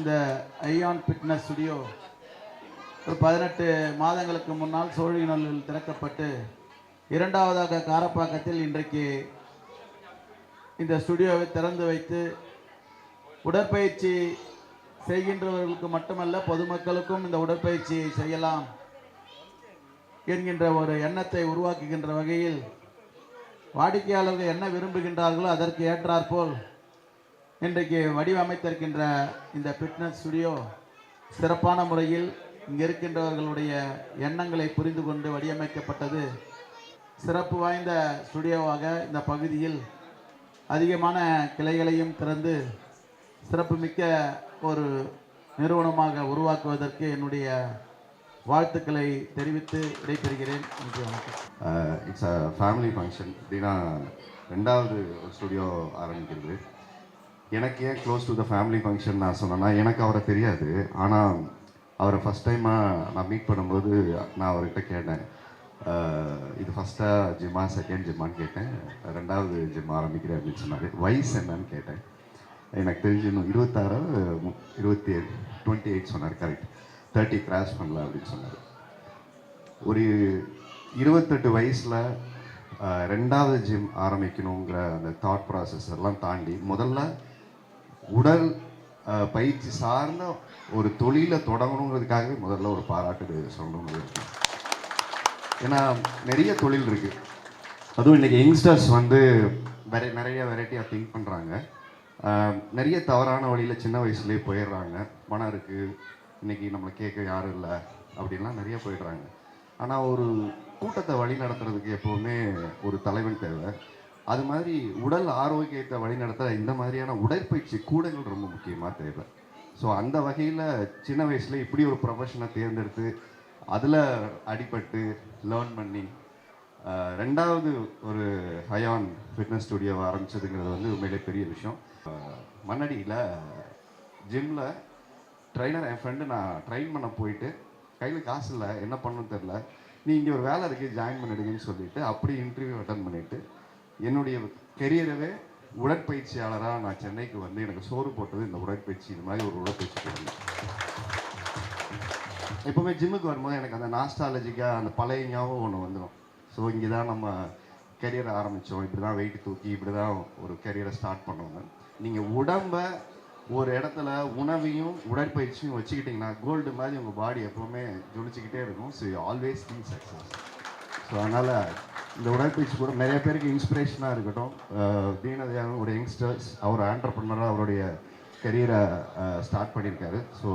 இந்த ion fitness studio ஒரு பதினெட்டு மாதங்களுக்கு முன்னால் சோழிநல்லூரில் திறக்கப்பட்டு இரண்டாவதாக காரப்பாக்கத்தில் இன்றைக்கு இந்த ஸ்டுடியோவை திறந்து வைத்து உடற்பயிற்சி செய்கின்றவர்களுக்கு மட்டுமல்ல பொதுமக்களுக்கும் இந்த உடற்பயிற்சியை செய்யலாம் என்கின்ற ஒரு எண்ணத்தை உருவாக்குகின்ற வகையில் வாடிக்கையாளர்கள் என்ன விரும்புகின்றார்களோ அதற்கு ஏற்றாற்போல் இன்றைக்கு வடிவமைத்திருக்கின்ற இந்த ஃபிட்னஸ் ஸ்டுடியோ சிறப்பான முறையில் இங்கே இருக்கின்றவர்களுடைய எண்ணங்களை புரிந்து கொண்டு வடிவமைக்கப்பட்டது. சிறப்பு வாய்ந்த ஸ்டுடியோவாக இந்த பகுதியில் அதிகமான கிளைகளையும் திறந்து சிறப்புமிக்க ஒரு நிறுவனமாக உருவாக்குவதற்கு என்னுடைய வாழ்த்துக்களை தெரிவித்து விடைபெறுகிறேன். நன்றி வணக்கம். இட்ஸ் அ ஃபேமிலி ஃபங்க்ஷன் அப்படின்னா ரெண்டாவது ஸ்டுடியோ ஆரம்பிக்கிறது. எனக்கு ஏன் close to the family function நான் சொன்னேன்னா எனக்கு அவரை தெரியாது. ஆனால் அவரை ஃபஸ்ட் டைமாக நான் மீட் பண்ணும்போது நான் அவர்கிட்ட கேட்டேன். இது ஃபஸ்ட்டாக ஜிம்மா செகண்ட் ஜிம்மான்னு கேட்டேன். ரெண்டாவது ஜிம் ஆரம்பிக்கிறேன் அப்படின்னு சொன்னார். வயசு என்னன்னு கேட்டேன். எனக்கு தெரிஞ்சு இன்னும் இருபத்தாறு இருபத்தி ஏழு டுவெண்ட்டி எயிட் சொன்னார் கரெக்ட் தேர்ட்டி கிராஷ் பண்ணல அப்படின்னு சொன்னார். ஒரு இருபத்தெட்டு வயசில் ரெண்டாவது ஜிம் ஆரம்பிக்கணுங்கிற அந்த தாட் ப்ராசஸ் எல்லாம் தாண்டி முதல்ல உடல் பயிற்சி சார்ந்த ஒரு தொழிலை தொடங்கணுங்கிறதுக்காகவே முதல்ல ஒரு பாராட்டு சொல்லணும்னு ஏன்னா நிறைய தொழில் இருக்குது அதுவும் இன்றைக்கி யங்ஸ்டர்ஸ் வந்து வெரை நிறைய வெரைட்டியாக திங்க் பண்ணுறாங்க நிறைய தவறான வழியில் சின்ன வயசுலேயே போயிடுறாங்க. பணம் இருக்குது இன்றைக்கி நம்மளை கேட்க யாரும் இல்லை அப்படின்லாம் நிறைய போயிடுறாங்க. ஆனால் ஒரு கூட்டத்தை வழி நடத்துறதுக்கு எப்போவுமே ஒரு தலைவன் தேவை. அது மாதிரி உடல் ஆரோக்கியத்தை வழிநடத்த இந்த மாதிரியான உடற்பயிற்சி கூடங்கள் ரொம்ப முக்கியமாக தேவை. ஸோ அந்த வகையில் சின்ன வயசில் இப்படி ஒரு ப்ரொஃபஷனை தேர்ந்தெடுத்து அதில் அடிபட்டு லேர்ன் பண்ணி ரெண்டாவது ஒரு ஹயான் ஃபிட்னஸ் ஸ்டுடியோவை ஆரம்பிச்சதுங்கிறது வந்து உண்மையிலே பெரிய விஷயம். மண்ணடியில் ஜிம்மில் ட்ரைனர் என் ஃப்ரெண்டு நான் ட்ரைன் பண்ண போயிட்டு கையில் காசு இல்லை என்ன பண்ணணும்னு தெரில நீ இங்கே ஒரு வேலை இருக்குது ஜாயின் பண்ணிடுங்கன்னு சொல்லிவிட்டு அப்படி இன்டர்வியூ அட்டன் பண்ணிவிட்டு என்னுடைய கெரியரவே உடற்பயிற்சியாளராக நான் சென்னைக்கு வந்து எனக்கு சோறு போட்டது இந்த உடற்பயிற்சி இந்த மாதிரி ஒரு உடற்பயிற்சி போடணும் எப்போவுமே ஜிம்முக்கு வரும்போது எனக்கு அந்த நாஸ்டாலஜிக்காக அந்த பழைய ஞாபகம் ஒன்று வந்துடும் ஸோ இங்கே தான் நம்ம கெரியரை ஆரம்பித்தோம் இப்படி தான் வெயிட் தூக்கி இப்படி தான் ஒரு கெரியரை ஸ்டார்ட் பண்ணுவோங்க நீங்கள் உடம்பை ஒரு இடத்துல உணவையும் உடற்பயிற்சியும் வச்சுக்கிட்டிங்கன்னா கோல்டு மாதிரி உங்கள் பாடி எப்போவுமே ஜொலிச்சுக்கிட்டே இருக்கும். So always think success so அதனால் இந்த உடற்பயிற்சி கூட நிறைய பேருக்கு இன்ஸ்பிரேஷனாக இருக்கட்டும். அஹ் தீனதயாளன் ஒரு யங்ஸ்டர்ஸ் அவர் ஆண்டர்பனராக அவருடைய கெரியரை ஸ்டார்ட் பண்ணியிருக்காரு. ஸோ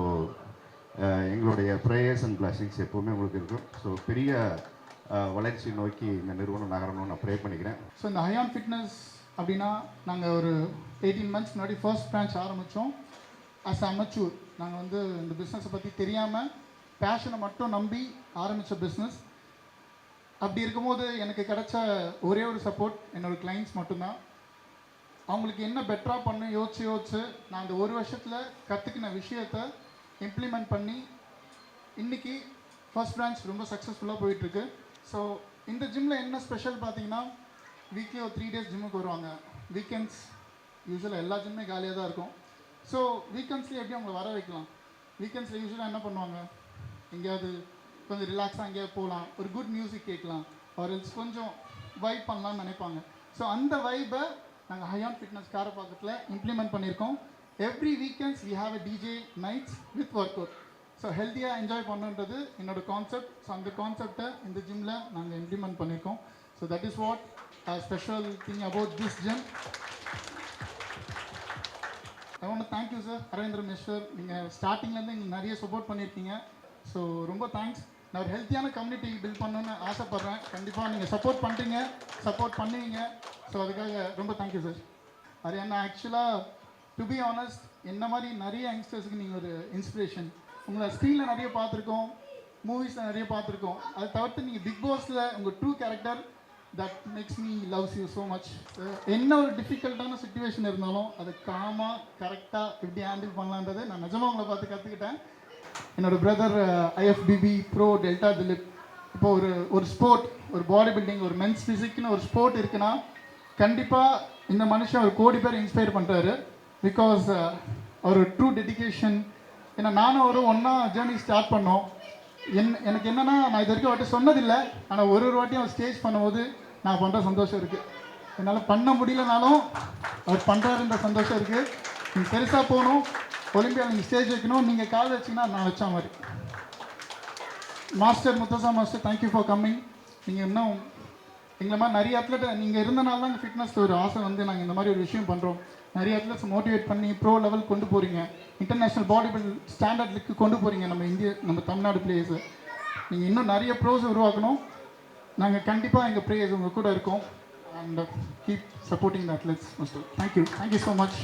எங்களுடைய ப்ரேயர்ஸ் அண்ட் பிளாஸிங்ஸ் எப்போவுமே உங்களுக்கு இருக்கும். ஸோ பெரிய வளர்ச்சி நோக்கி இந்த நிறுவனம் நகரணும்னு நான் ப்ரே பண்ணிக்கிறேன். ஸோ இந்த ஹயான் ஃபிட்னஸ் அப்படின்னா நாங்கள் ஒரு எயிட்டீன் மந்த்ஸ் முன்னாடி ஃபர்ஸ்ட் பிரான்ச் ஆரம்பித்தோம் அஸ் அமச்சூர் நாங்கள் வந்து இந்த பிஸ்னஸை பற்றி தெரியாமல் பேஷனை மட்டும் நம்பி ஆரம்பித்த பிஸ்னஸ் அப்படி இருக்கும்போது எனக்கு கிடைச்ச ஒரே ஒரு சப்போர்ட் என்னோடய கிளைண்ட்ஸ் மட்டும்தான். அவங்களுக்கு என்ன பெட்டராக பண்ண யோசிச்சு யோசிச்சு நான் அந்த ஒரு வருஷத்தில் கற்றுக்கின விஷயத்த இம்ப்ளிமெண்ட் பண்ணி இன்னைக்கு ஃபர்ஸ்ட் பிரான்ச் ரொம்ப சக்ஸஸ்ஃபுல்லாக போயிட்டுருக்கு. ஸோ இந்த ஜிம்மில் என்ன ஸ்பெஷல் பார்த்தீங்கன்னா வீக்லி ஒரு த்ரீ டேஸ் ஜிம்முக்கு வருவாங்க. வீக்கெண்ட்ஸ் யூஸ்வலாக எல்லா ஜிம்மே காலியாக தான் இருக்கும். ஸோ வீக்கெண்ட்ஸ்லேயே எப்படி அவங்கள வர வைக்கலாம்? வீக்கெண்ட்ஸில் யூஸ்வலாக என்ன பண்ணுவாங்க? எங்கேயாவது கொஞ்சம் ரிலாக்ஸாக எங்கேயாவது போகலாம். ஒரு குட் மியூசிக் கேட்கலாம். அவர் கொஞ்சம் வைப் பண்ணலாம்னு நினைப்பாங்க. ஸோ அந்த வைப்பை நாங்கள் ஹையான் ஃபிட்னஸ் காரப்பாக்கத்தில் இம்ப்ளிமெண்ட் பண்ணியிருக்கோம். Every weekends we have a DJ nights with work out so ஹெல்த்தியாக என்ஜாய் பண்ணுன்றது என்னோட கான்செப்ட் ஸோ அந்த கான்செப்டை இந்த ஜிம்மில் நாங்கள் இம்ப்ளிமெண்ட் பண்ணியிருக்கோம். So that is what special thing about this gym I want thank you sir Aravindar mister நீங்கள் ஸ்டார்டிங்லேருந்து எங்களுக்கு நிறைய சப்போர்ட் பண்ணியிருக்கீங்க. ஸோ ரொம்ப தேங்க்ஸ் நான் ஒரு ஹெல்த்தியான கம்யூனிட்டி பில்ட் பண்ணணும்னு ஆசைப்பட்றேன். கண்டிப்பாக நீங்கள் சப்போர்ட் பண்ணுறீங்க சப்போர்ட் பண்ணுவீங்க. ஸோ அதுக்காக ரொம்ப தேங்க்யூ சார் அது என்ன ஆக்சுவலாக டு பி ஆனஸ்ட் என்ன மாதிரி நிறைய யங்ஸ்டர்ஸுக்கு நீங்கள் ஒரு இன்ஸ்பிரேஷன் உங்களை ஸ்க்ரீனில் நிறைய பார்த்துருக்கோம். மூவிஸில் நிறைய பார்த்துருக்கோம். அதை தவிர்த்து நீங்கள் பிக் பாஸில் உங்கள் true character that makes me loves you so much என்ன ஒரு டிஃபிகல்ட்டான சுச்சுவேஷன் இருந்தாலும் அதை காமாக கரெக்டாக எப்படி ஹேண்டில் பண்ணலான்றதை நான் நிஜமாக உங்களை பார்த்து கற்றுக்கிட்டேன் என்னோட brother IFBB pro Delta Dilip இப்போ ஒரு ஒரு ஸ்போர்ட் ஒரு பாடி பில்டிங் ஒரு மென்ஸ் ஃபிசிக்னு ஒரு ஸ்போர்ட் இருக்குன்னா கண்டிப்பாக இந்த மனுஷன் ஒரு கோடி பேர் இன்ஸ்பயர் பண்ணுறாரு பிகாஸ் அவர் ட்ரூ டெடிகேஷன் ஏன்னா நானும் ஒரு ஒன்றா ஜேர்னி ஸ்டார்ட் பண்ணோம். என் எனக்கு என்னன்னா நான் இது வரைக்கும் அவர்கிட்ட சொன்னதில்லை. ஆனால் ஒரு ஒரு வாட்டியும் அவர் ஸ்டேஜ் பண்ணும்போது நான் பண்ணுற சந்தோஷம் இருக்குது என்னால் பண்ண முடியலனாலும் அவர் பண்ணுறாருன்ற சந்தோஷம் இருக்குது நீங்கள் பெருசாக போகணும். ஒலிம்பியா நீங்கள் ஸ்டேஜ் வைக்கணும். நீங்கள் கால் வச்சிங்கன்னா நான் வச்ச மாதிரி. Master முத்தசா master thank you for coming நீங்கள் இன்னும் எங்களை மாதிரி நிறைய அத்லெட் நீங்கள் இருந்தனால தான் ஃபிட்னஸ் ஒரு ஆசை வந்து நாங்கள் இந்த மாதிரி ஒரு விஷயம் பண்ணுறோம் நிறைய அத்லெட்ஸ் மோட்டிவேட் பண்ணி ப்ரோ லெவல் கொண்டு போகிறீங்க இன்டர்நேஷ்னல் பாடி பில் ஸ்டாண்டர்ட்லுக்கு கொண்டு போகிறீங்க நம்ம இந்திய நம்ம தமிழ்நாடு பிளேயர்ஸை நீங்கள் இன்னும் நிறைய ப்ரோஸ் உருவாக்கணும். நாங்கள் கண்டிப்பாக எங்கள் ப்ரேயர்ஸ் உங்கள் கூட இருக்கோம். And keep supporting the athletes master thank you thank you so much